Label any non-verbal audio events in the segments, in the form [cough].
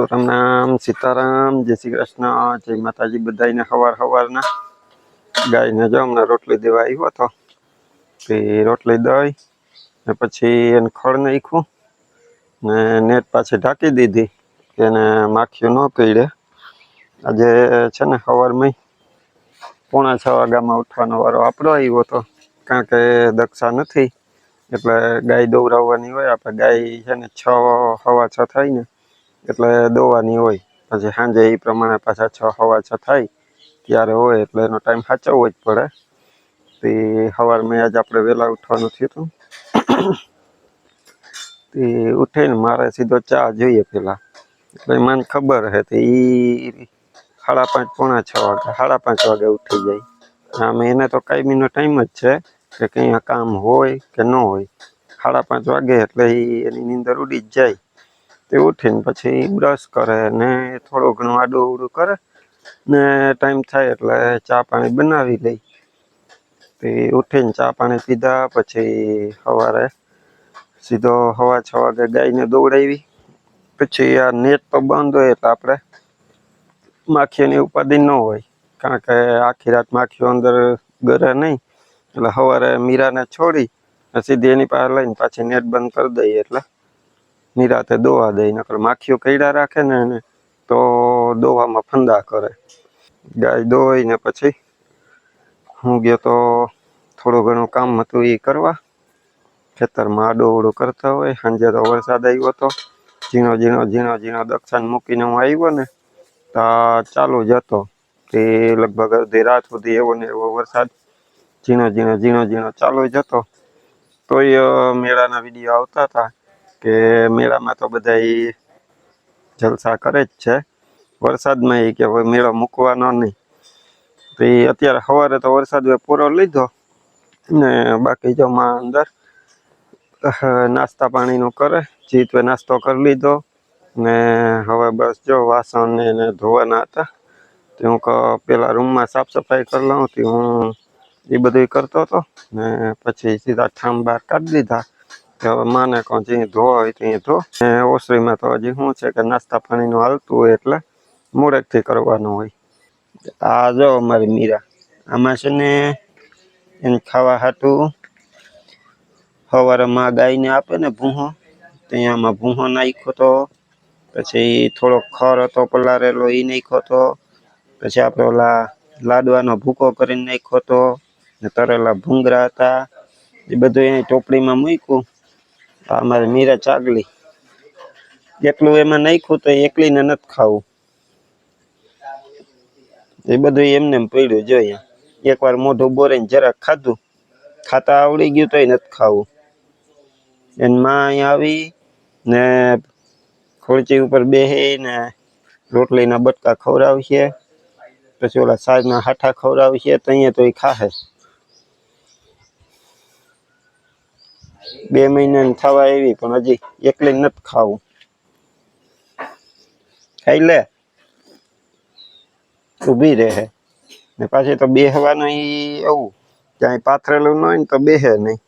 તો રામ નામ સીતારામ. જય શ્રી કૃષ્ણ. જય માતાજી બધાને સવાર સવારના ગાયને જો હમણાં રોટલી દેવા આવ્યો હતો, તે રોટલી દઈ ને પછી એને ખડ નાખ્યું ને નેટ પાછી ઢાંકી દીધી કે એને માખીઓ ન પીડે. આજે છે ને સવારમાં પોણા છ વાગ્યામાં ઉઠવાનો વારો આપણો આવ્યો હતો, કારણ કે દક્ષા નથી. એટલે ગાય દોવરાવવાની હોય, આપણે ગાય છે ને છ, હવા છ થાય ને એટલે દોવાની હોય. પછી સાંજે એ પ્રમાણે પાછા છ, સવા છ થાય, ત્યારે હોય એટલે એનો ટાઈમ સાચવવો જ પડે. તે સવારમાં આજ આપણે વહેલા ઉઠવાનું થયું હતું. તે ઉઠીને મારે સીધો ચા જોઈએ પેલા. એટલે મને ખબર હે તો એ સાડા પાંચ, પોણા છ વાગે, સાડા પાંચ વાગે ઉઠી જાય. આમ એને તો કાયમીનો ટાઈમ જ છે કે કંઈ કામ હોય કે ન હોય. સાડા પાંચ વાગે એટલે એની નીંદર ઉડી જ જાય. તે ઉઠીને પછી બ્રશ કરે ને થોડું ઘણું આડું અવડું કરે ને ટાઈમ થાય એટલે ચા પાણી બનાવી લઈ તે ઉઠીને ચા પાણી પીધા, પછી સવારે સીધો હવા છ વાગે ગાયને દોડાવી. પછી આ નેટ તો બંધ હોય એટલે આપણે માખીઓની ઉપાધિ ન હોય. કારણ કે આખી રાત માખીઓ અંદર ગરે નહીં. એટલે સવારે મીરાને છોડી સીધી એની પાસે લઈને પાછી નેટ બંધ કરી દઈએ એટલે નિરાતે દોવા દઈ, નકર માખીઓ કઈડા રાખે ને એને, તો દોવામાં ફંદા કરે. ગાય દોઈને પછી હું ગયો તો થોડું ઘણું કામ હતું એ કરવા. ખેતરમાં આડોવડું કરતા હોય, સાંજે તો વરસાદ આવ્યો હતો ઝીણો ઝીણો ઝીણો ઝીણો દક્ષાન મૂકીને હું આવ્યો ને, તા ચાલુ જ હતો. તે લગભગ અડધી રાત સુધી એવો ને એવો વરસાદ ઝીણો ઝીણો ઝીણો ઝીણો ચાલુ જ હતો. તોય મેળાના વીડિયો આવતા હતા. કે મેળામાં તો બધા જલસા કરે જ છે. વરસાદમાં એ કે હવે મેળો મૂકવાનો નહીં. તો એ અત્યારે સવારે તો વરસાદ પૂરો લીધો ને બાકી જો માં અંદર નાસ્તા પાણીનું કરે, જીતવે નાસ્તો કરી લીધો ને હવે બસ જો વાસણ ને ધોવાના હતા. તે હું પેલા રૂમમાં સાફ સફાઈ કરી લઉં, તે હું એ બધું કરતો હતો ને પછી સીધા ઠામ બહાર કાઢી દીધા. હવે માને કહો જે ધોવા હોય ત્યાં ધો. ને ઓસરીમાં તો હજી શું છે કે નાસ્તા પાણીનું હાલતું હોય એટલે મોડેકથી કરવાનું હોય. આ જો અમારી મીરા. આમાં છે ને એને ખાવા હાટું સવારે માં ગાયને આપે ને ભૂહો. ત્યાં આમાં ભૂહો નાખ્યો તો, પછી થોડો ખર હતો પલારેલો એ નાખ્યો તો, પછી આપણે ઓલા લાડવાનો ભૂકો કરીને નાખ્યો તો, ને તરેલા ભૂંગરા હતા. એ બધું એ ટોપડીમાં મૂક્યું. અમારી મીરા ચાગલી જેટલું એમાં નાખ્યું તો એકલીને નથી ખાવું. એ બધું એમને એમ પડ્યું જોઈએ એકવાર મોઢું બોરાઈને જરાક ખાધું. ખાતા આવડી ગયું તોય નથી ખાવું. એને માં અહીંયા આવી ને ખુરચી ઉપર બેસીને રોટલીના બટકા ખવડાવશે પછી ઓલા સાજના હાઠા ખવડાવશે તો અહીંયા તો એ ખાહે. બે મહિનાની થવા આવી, પણ હજી એકલી નથી ખાવું. ખાઈ લે. ઊભી રહે. ને પાછી તો બેહવાનું એવું ક્યાંય પાથરેલું ન હોય ને તો બેહે નહીં.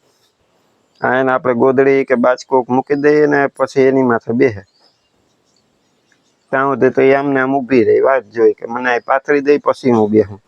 આ એને આપણે ગોદડી કે બાજકોક મૂકી દઈએ ને પછી એની માથે બેહે. ત્યાં સુધી તો એ આમને આમ ઊભી રહી. વાત જોઈ કે મને પાથરી દઈ પછી હું બેહું.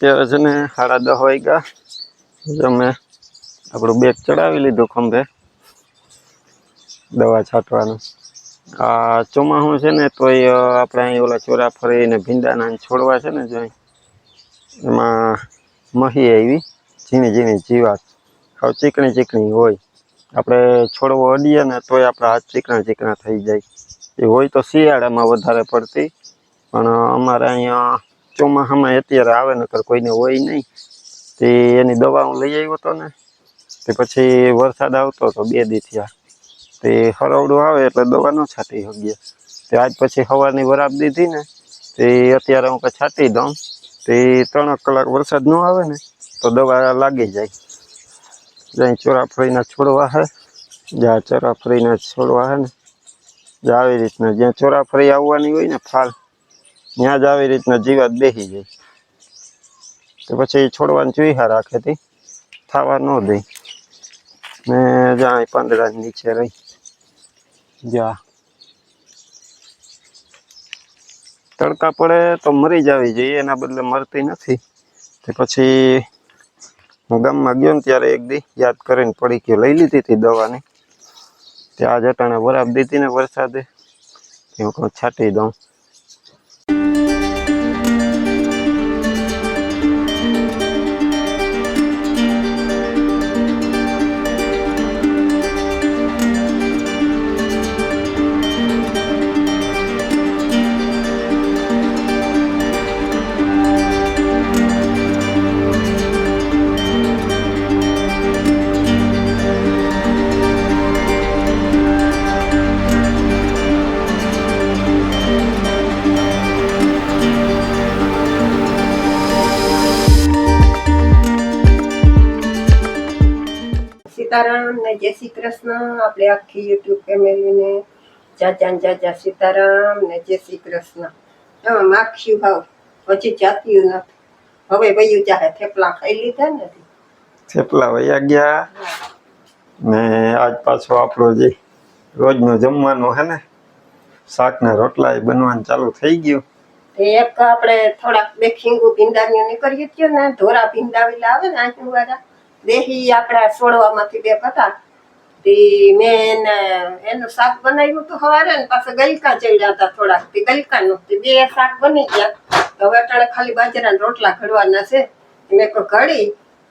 અત્યારે છે ને સાડા દસ વાગ્યા. અમે આપણું બેગ ચડાવી લીધું ખંભે. દવા છાંટવાનું. આ ચોમાસું છે ને તોય એ આપણે અહીં ઓલા ચોરા ફરીને ભીંડાના છોડવા છે ને જો એમાં મહી આવી. ઝીણી ઝીણી જીવાત. હવે ચીકણી ચીકણી હોય. આપણે છોડવો અડીએ ને તોય આપણા હાથ ચીકણા ચીકણા થઈ જાય. એ હોય તો શિયાળામાં વધારે પડતી. પણ અમારે અહીંયા ચોમાસામાં અત્યારે આવે, નકર કોઈને હોય નહીં. તે એની દવા હું લઈ આવ્યો હતો ને, તે પછી વરસાદ આવતો હતો બે દી થયા. તે હરવડું આવે એટલે દવા ન છાંટી શકીએ. તે આજ પછી સવારની વરાપ દીધી ને, તે અત્યારે હું કાંઈ છાંટી દઉં. તે ત્રણ કલાક વરસાદ ન આવે ને, તો દવા લાગી જાય. જ્યાં ચોરાફળીના છોડવા હે, જ્યાં ચોરાફળીના છોડવા હે ને આવી રીતના જ્યાં ચોરાફળી આવવાની હોય ને ફાલ ત્યાં જ આવી રીતના જીવાત બેસી જાય. તો પછી છોડવાની ચુઈહા રાખે તી થવા ન દે. ને જ્યાં પાંદડા નીચે રહી. જ્યાં તડકા પડે તો મરી જવી જોઈએ, એના બદલે મરતી નથી. તે પછી હું ગામમાં ગયો ને ત્યારે એક દી યાદ કરીને પડી ગયો લઈ લીધી હતી દવાની. ત્યાં જટાણે વરાબ દીધી ને વરસાદે. એવું કહું છાંટી દઉં. સીતારામ ને જય શ્રી કૃષ્ણ. આપણે આખી યુટ્યુબ ફેમિલીને ચાચા ને ચાચા સીતારામ ને જય શ્રી કૃષ્ણ. એમાં માખ્યું ભાવ. પછી જાત્યું નથી. હવે વયું ચાહે થેપલા ખાઈ લીધા નથી થેપલા વયા ગયા ને આજ પાછો આપણો જે રોજનો જમવાનો હે ને શાક ને રોટલા એ બનવાનું ચાલુ થઈ ગયું. એક આપણે થોડાક બે ખીંગુ ભીંડાવીઓ નીકળીએ છીએ ને ધોરા ભીંડાવેલા આવે ને આંચુ વાળા દેહી આપણા છોડવામાંથી બે હતા. તે મેં એને એનું શાક બનાવ્યું હતું સવારે ને પાછા ગલકા ચડ્યા હતા થોડાક. તે ગલકાનું તે બે શાક બની ગયા. હવે અટાણે ખાલી બાજરાના રોટલા ઘડવાના છે. મેં કહું ઘડી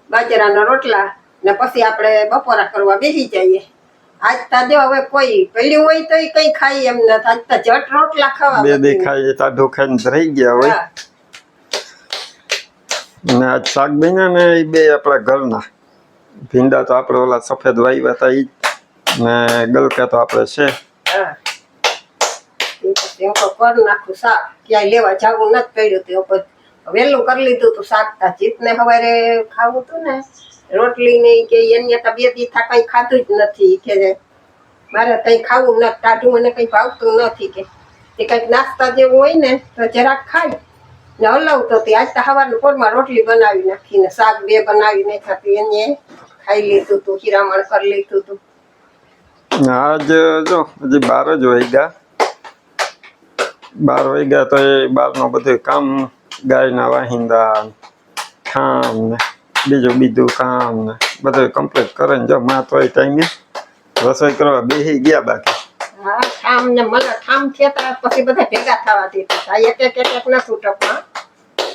બાજરાના રોટલા ને પછી આપણે બપોરા કરવા બેસી જઈએ. આજ તા જો હવે કોઈ પડ્યું હોય તો કઈ ખાઈ એમ ન આજ તા જટ રોટલા ખાવા બે બધી. તા ટાઢું ખાઈને રહી ગયા હોય. ને આજ શાક બન્યા ને એ બે આપણા ઘરના. ભીંડા તો આપણે ઓલા સફેદ વાવ્યા હતા ઈ ને ગલકા તો આપણે છે. એ પછી કર લીધું તું શાક તા જીતને સવારે ખાવું તું ને. રોટલી ને કે એની તો બે દી થા કઈ ખાધું જ નથી. કે મારે કઈ ખાવું નથી. ટાઢું મને કઈ ભાવતું નથી કે. એ કંઈક નાસ્તા જેવું હોય ને, તો જરાક ખાય. ને હલાવતો તે આજ તો સવારના પોરમાં રોટલી બનાવી નાખીને શાક બે બનાવી નાખ્યા એને. ખાઈ લીધું તું હિરામણ કરી લીધું તું. આજ જો હજી બાર જ વાગ્યા. બાર વાગ્યા તો એ બારનું બધું કામ ગાયના વાહિંદા ખામ ને બીજું બીજું કામ ને બધું કમ્પ્લીટ કરે ને જો માં તો એ ટાઈમે રસોઈ કરવા બેસી ગયા બાકી. હા ખામ ને મને ખામ થયા પછી બધા ભેગા થવા દીધા. આ એક એક એક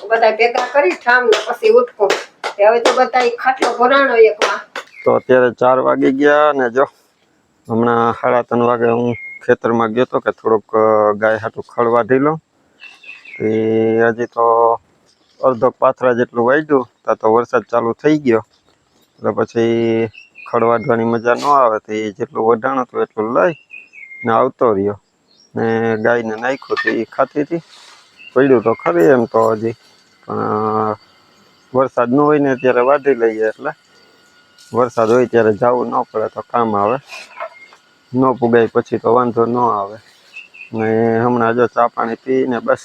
બધા ભેગા કરી ઠામ ને પછી ઉઠકું. હવે તો બધા ખાટલો ભરાણો એકમાં તો અત્યારે ચાર વાગી ગયા ને જો, હમણાં સાડા ત્રણ વાગે હું ખેતરમાં ગયો તો કે થોડુંક ગાય હાટું ખળ વાઢી લઉં તે હજી તો અડધો પાથરા જેટલું વાઢ્યું ત્યાં તો વરસાદ ચાલુ થઈ ગયો. એટલે પછી ખડ વાઢવાની મજા ન આવે, તો એ જેટલું વઢાણ હતું એટલું લઈ ને આવતો રહ્યો. ને ગાયને નાખ્યું તો એ ખાતી હતી પડ્યું તો ખરી એમ તો હજી. પણ વરસાદ ન હોય ને ત્યારે વાઢી લઈએ એટલે વરસાદ હોય ત્યારે જવું ન પડે તો કામ આવે. ન પુગાય પછી તો વાંધો ન આવે. ને હમણાં જો ચા પાણી પીને બસ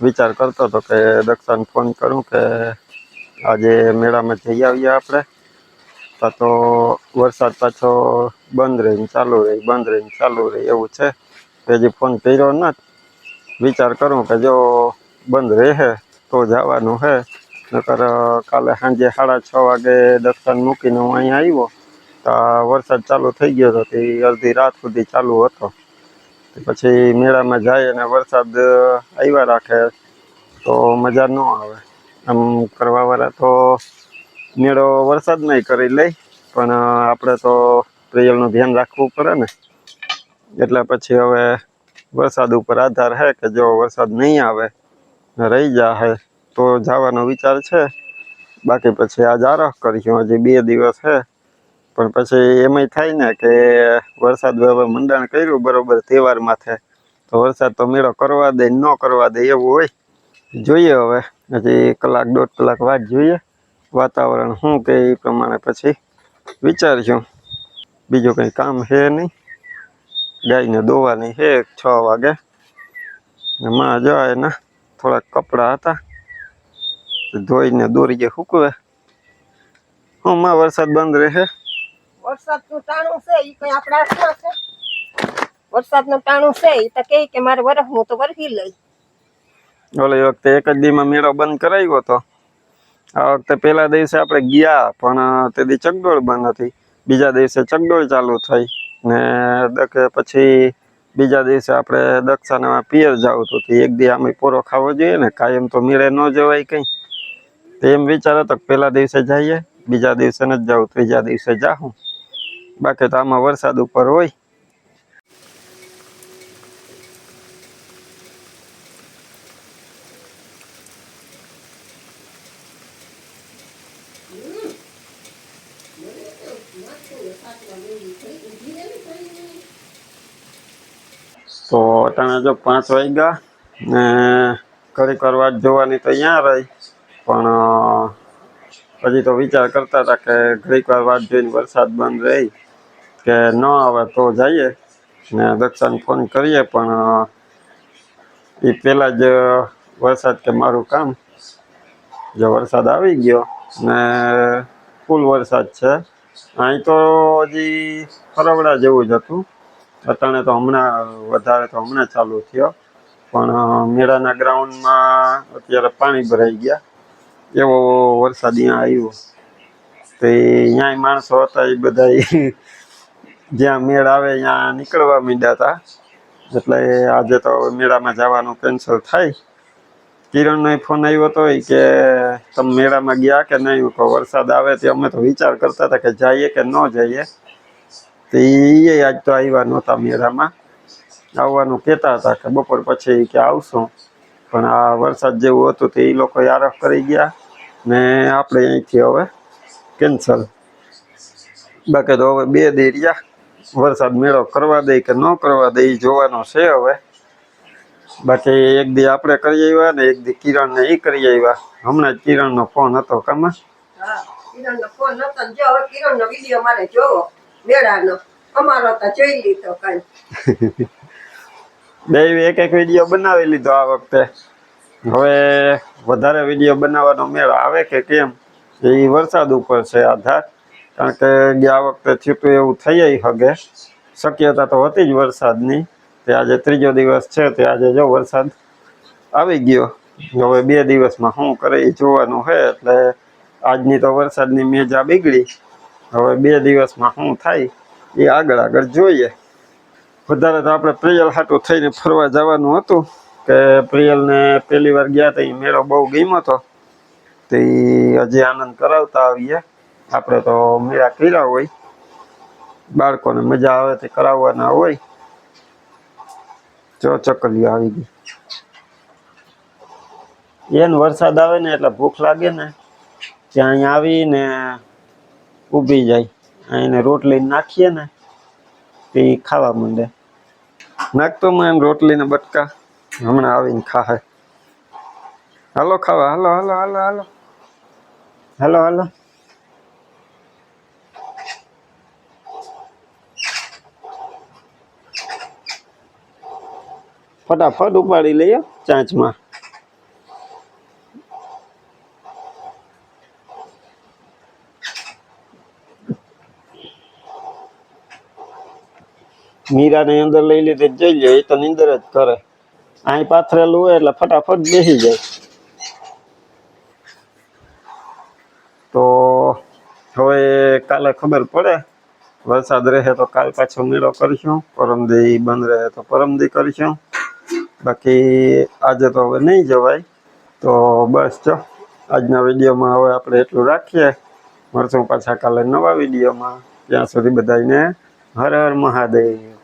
વિચાર કરતો હતો કે દક્ષાને ફોન કરું કે આજે મેળામાં જઈ આવીએ આપણે. તા તો વરસાદ પાછો બંધ રહીને ચાલુ રહી, બંધ રહીને ચાલુ રહી એવું છે. તે હજી ફોન કર્યો નથી. વિચાર કરું કે જો બંધ રહે તો જવાનું છે નકર કાલે સાંજે સાડા છ વાગે દર્શન મૂકીને હું અહીંયા આવ્યો. તો વરસાદ ચાલુ થઈ ગયો હતો, તે અડધી રાત સુધી ચાલુ હતો. પછી મેળામાં જાય અને વરસાદ આવ્યા રાખે, તો મજા ન આવે. આમ કરવાવાળા તો મેળો વરસાદમાંય કરી લે, પણ આપણે તો પ્રિયલનું ધ્યાન રાખવું પડે ને. એટલે પછી હવે વરસાદ ઉપર આધાર હે કે જો વરસાદ નહીં આવે રહી જા જાય તો જવાનો વિચાર છે. બાકી પછી આજ આરોહ કરીશું, હજી બે દિવસ છે. પણ પછી એમાંય થાય ને કે વરસાદ હવે મંડાણ કર્યું બરોબર તહેવાર માથે તો વરસાદ તો મેળો કરવા દે, ન કરવા દે એવું હોય. જોઈએ હવે, હજી કલાક, દોઢ કલાક વાત જોઈએ. વાતાવરણ શું કે એ પ્રમાણે પછી વિચારશું. બીજું કંઈ કામ છે નહીં. ગાયને દોવાની છે, છ વાગે. ને માં જાય ને થોડાક કપડાં હતા. ધોઈને દોરીએ સૂકવે હું માં વરસાદ બંધ રહે. વરસાદનું ટાણું છે ઈ કઈ આપણા હાથમાં છે. વરસાદનું ટાણું છે ઈ તો કહે કે મારે વરસ હું તો વરસી લઈ ઓલે વખતે એક જ દીમાં મેળો બંધ કરાવ્યો હતો. આ વખતે પહેલા દિવસે આપણે ગયા પણ તે દી ચગડોળ બંધ હતી. બીજા દિવસે ચગડોળ ચાલુ થઈ ને દકે પછી બીજા દિવસે આપણે દક્ષાને પિયર જવું હતું. એક દી આમે પોરો ખાવો જોઈએ ને કાયમ તો મેળે ન જવાય કંઈ. તો એમ વિચારો તો પહેલા દિવસે જઈએ, બીજા દિવસે ન જાઉં, ત્રીજા દિવસે જાઉં બાકી તો આમાં વરસાદ ઉપર હોય. તો અટાણે જો પાંચ વાગ્યા ને ઘડીક વાર જોવાની તો અહીંયા રહી. પણ પછી તો વિચાર કરતા હતા કે ઘડીક વાર વાત જોઈને વરસાદ બંધ રહી કે ન આવે તો જઈએ ને દક્ષાને ફોન કરીએ. પણ એ પહેલાં જ વરસાદ કે મારું કામ, જો વરસાદ આવી ગયો ને ફૂલ વરસાદ છે. અહીં તો હજી ફરવડા જેવું જ હતું. અટાણે તો હમણાં, વધારે તો હમણાં ચાલુ થયો. પણ મેળાના ગ્રાઉન્ડમાં અત્યારે પાણી ભરાઈ ગયા. એવો વરસાદ અહીંયા આવ્યો. તો અહીંયા માણસો હતા એ બધા જ્યાં મેળ આવે ત્યાં નીકળવા માંડ્યા હતા. એટલે આજે તો મેળામાં જવાનું કેન્સલ થાય. કિરણનો ફોન આવ્યો હતો કે, તમે મેળામાં ગયા કે નહીં? કહો, વરસાદ આવે તે અમે તો વિચાર કરતા હતા કે જઈએ કે ન જઈએ. તો એ આજ તો આવ્યા નહોતા મેળામાં. આવવાનું કહેતા હતા કે બપોર પછી કે આવશું. પણ આ વરસાદ જેવું હતું તો એ લોકો આરફ કરી ગયા ને આપણે અહીંથી હવે કેન્સલ. બાકી તો હવે બે દી રહ્યા. વરસાદ મેળો કરવા દે કે ન કરવા દે એ જોવાનો છે હવે. બાકી એક દી આપણે કરી આવ્યા ને એક દી કિરણને એ કરી આવ્યા. હમણાં જ કિરણનો ફોન હતો કામાં. કિરણનો ફોન હતો જો હવે કિરણનો વીડિયો મારે જોવો મેળાનો. અમારો તો જોઈ લીધો કાંઈ. [laughs] બે એક એક વીડિયો બનાવી લીધો આ વખતે. હવે વધારે વીડિયો બનાવવાનો મેળ આવે કે કેમ? એ વરસાદ ઉપર છે આધાર. કારણ કે ગયા વખતે થયું એવું થઈ હગે. શક્યતા તો હતી જ વરસાદની. તે આજે ત્રીજો દિવસ છે, તે આજે જો વરસાદ આવી ગયો. હવે બે દિવસમાં શું કરે એ જોવાનું છે, એટલે આજની તો વરસાદની મેજા બીગડી. હવે બે દિવસમાં શું થાય એ આગળ આગળ જોઈએ. વધારે તો આપણે પ્રિયલ હાટું થઈને ફરવા જવાનું હતું કે પ્રિયલને પહેલી વાર ગયા હતા એ મેળો બહુ ગમ્યો હતો તે હજી આનંદ કરાવતા આવીએ. આપણે તો મેળા કર્યા હોય. બાળકોને મજા આવે તે કરાવવાના હોય. જો ચકલીઓ આવી ગઈ. એને વરસાદ આવે ને એટલે ભૂખ લાગે ને, ત્યાં અહીંયા આવીને ઊભી જાય. એને રોટલી નાખીએ ને, તે ખાવા માંડે. નાખતો માં એમ રોટલી ને બટકા હમણાં આવીને ખાહે. હાલો ખાવા, હાલો હાલો હાલો હાલો. હાલો હાલો. ફટાફટ ઉપાડી લઈએ ચાંચમાં. મીરાને અંદર લઈ લીધી, જઈ લે એ તો નીંદર જ કરે. અહીં પાથરેલું હોય એટલે ફટાફટ બેસી જાય. તો હવે કાલે ખબર પડે, વરસાદ રહે તો કાલ પાછો મેળો કરીશું પરમદી બંધ રહે તો પરમદી કરીશું. બાકી આજે તો હવે નહીં જવાય, તો બસ જો, આજના વિડીયોમાં હવે આપણે એટલું રાખીએ. મળશું પાછા કાલે નવા વિડીયોમાં. ત્યાં સુધી બધાને હર હર મહાદેવ.